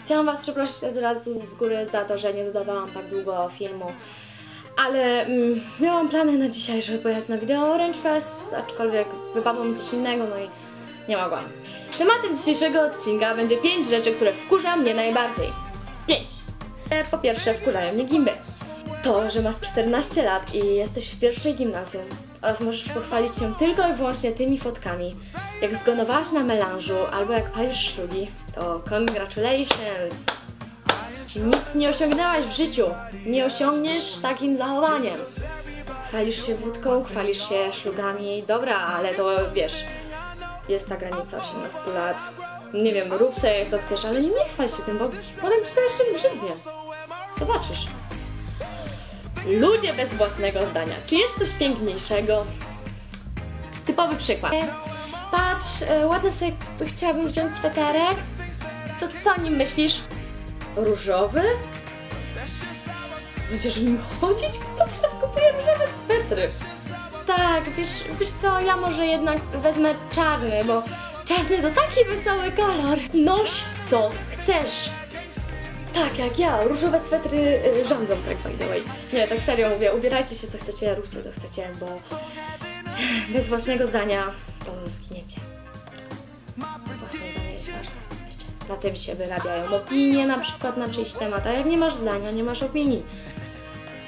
Chciałam Was przeprosić od razu z góry za to, że nie dodawałam tak długo filmu. Ale mm, miałam plany na dzisiaj, żeby pojechać na wideo Orange Fest, aczkolwiek wypadło mi coś innego, no i nie mogłam. Tematem dzisiejszego odcinka będzie 5 rzeczy, które wkurza mnie najbardziej. 5. Po pierwsze, wkurzają mnie gimby. To, że masz 14 lat i jesteś w pierwszej gimnazjum oraz możesz pochwalić się tylko i wyłącznie tymi fotkami. Jak zgonowałaś na melanżu albo jak palisz szlugi, to congratulations! Nic nie osiągnęłaś w życiu. Nie osiągniesz takim zachowaniem. Chwalisz się wódką, chwalisz się szlugami. Dobra, ale to wiesz, jest ta granica 18 lat. Nie wiem, rób sobie co chcesz, ale nie chwal się tym, bo potem ci to jeszcze zbrzydnie. Zobaczysz. Ludzie bez własnego zdania. Czy jest coś piękniejszego? Typowy przykład. Patrz, e, ładny sobie chciałabym wziąć sweterek. Co, co o nim myślisz? Różowy? Będziesz w nim chodzić? Kto teraz kupuje różowe swetry? Tak, wiesz, wiesz co, ja może jednak wezmę czarny, bo czarny to taki wesoły kolor. Noś co chcesz. Tak, jak ja, różowe swetry y, rządzą, tak by the way. Nie, tak serio mówię, ubierajcie się co chcecie, róbcie co chcecie, bo bez własnego zdania to zginiecie. Własne zdanie jest ważne, wiecie. Na tym się wyrabiają opinie na przykład na czyjś temat, a jak nie masz zdania, nie masz opinii.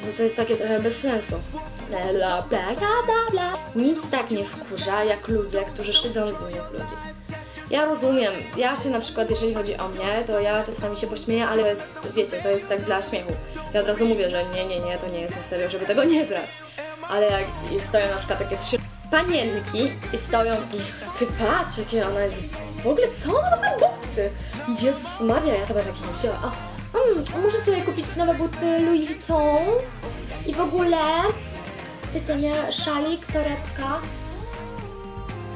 No to jest takie trochę bez sensu. Bla bla bla bla bla. Nic tak nie wkurza jak ludzie, którzy szydzą z innych ludzi. Ja rozumiem, ja się na przykład, jeżeli chodzi o mnie, to ja czasami się pośmieję, ale to jest, wiecie, to jest tak dla śmiechu. Ja od razu mówię, że nie, nie, nie, to nie jest na serio, żeby tego nie brać. Ale jak stoją na przykład takie trzy panienki i stoją i ty patrz, jakie ona jest, w ogóle co ona ma za buty? Jezus Maria, ja to bym takie nie wzięła. O, mm, muszę sobie kupić nowe buty Louis Vuitton i w ogóle, wiecie, nie, szalik, torebka.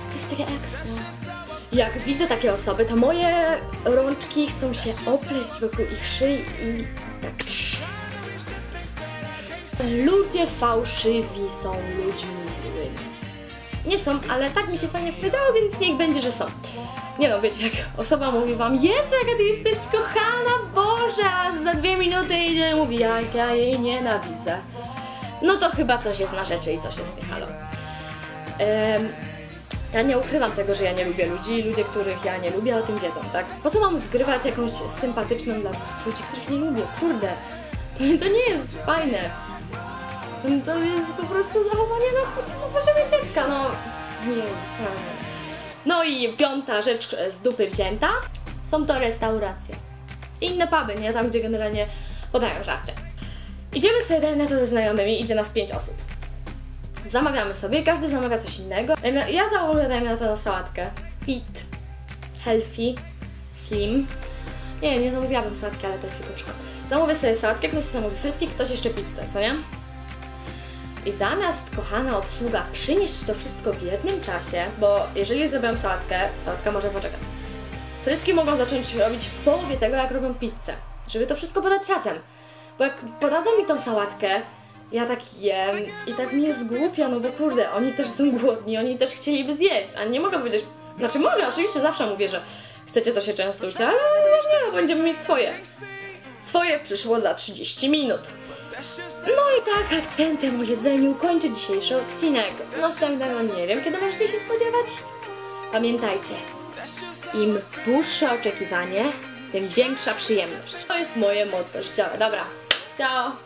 To jest takie ekstra. Jak widzę takie osoby, to moje rączki chcą się opleść wokół ich szyi i tak. Ludzie fałszywi są ludźmi złymi. Nie są, ale tak mi się fajnie powiedziało, więc niech będzie, że są. Nie no, wiecie, jak osoba mówi wam, Jezu, jaka ty jesteś kochana, Boże, a za dwie minuty idzie mówi, jak ja jej nienawidzę. No to chyba coś jest na rzeczy i coś jest nie halo. Em, ja nie ukrywam tego, że ja nie lubię ludzi, ludzie, których ja nie lubię, o tym wiedzą, tak? Po co mam zgrywać jakąś sympatyczną dla ludzi, których nie lubię? Kurde, to, nie jest fajne. To, jest po prostu zachowanie na, na poziomie dziecka, no. Nie co? No i piąta rzecz z dupy wzięta, są to restauracje. Inne puby, nie? Tam, gdzie generalnie podają żarcie. Idziemy sobie dajmy na to ze znajomymi, idzie nas pięć osób. Zamawiamy sobie, każdy zamawia coś innego. Ja założę, dajmy na to na sałatkę. Fit, healthy, slim. Nie, nie zamówiłabym sałatki, ale to jest tylko przykład. Zamówię sobie sałatkę, ktoś zamówi frytki, ktoś jeszcze pizzę, co nie? I zamiast, kochana obsługa, przynieść to wszystko w jednym czasie, bo jeżeli zrobią sałatkę, sałatka może poczekać. Frytki mogą zacząć robić w połowie tego, jak robią pizzę. Żeby to wszystko podać razem. Bo jak podadzą mi tą sałatkę, ja tak jem i tak mi jest no bo kurde, oni też są głodni, oni też chcieliby zjeść, a nie mogę powiedzieć, znaczy mogę, oczywiście zawsze mówię, że chcecie to się częstujcie, ale nie, no, będziemy mieć swoje. Swoje przyszło za 30 minut. No i tak akcentem o jedzeniu kończę dzisiejszy odcinek. Następnego nie wiem, kiedy możecie się spodziewać. Pamiętajcie, im dłuższe oczekiwanie, tym większa przyjemność. To jest moje motto życiowe. Dobra, ciao!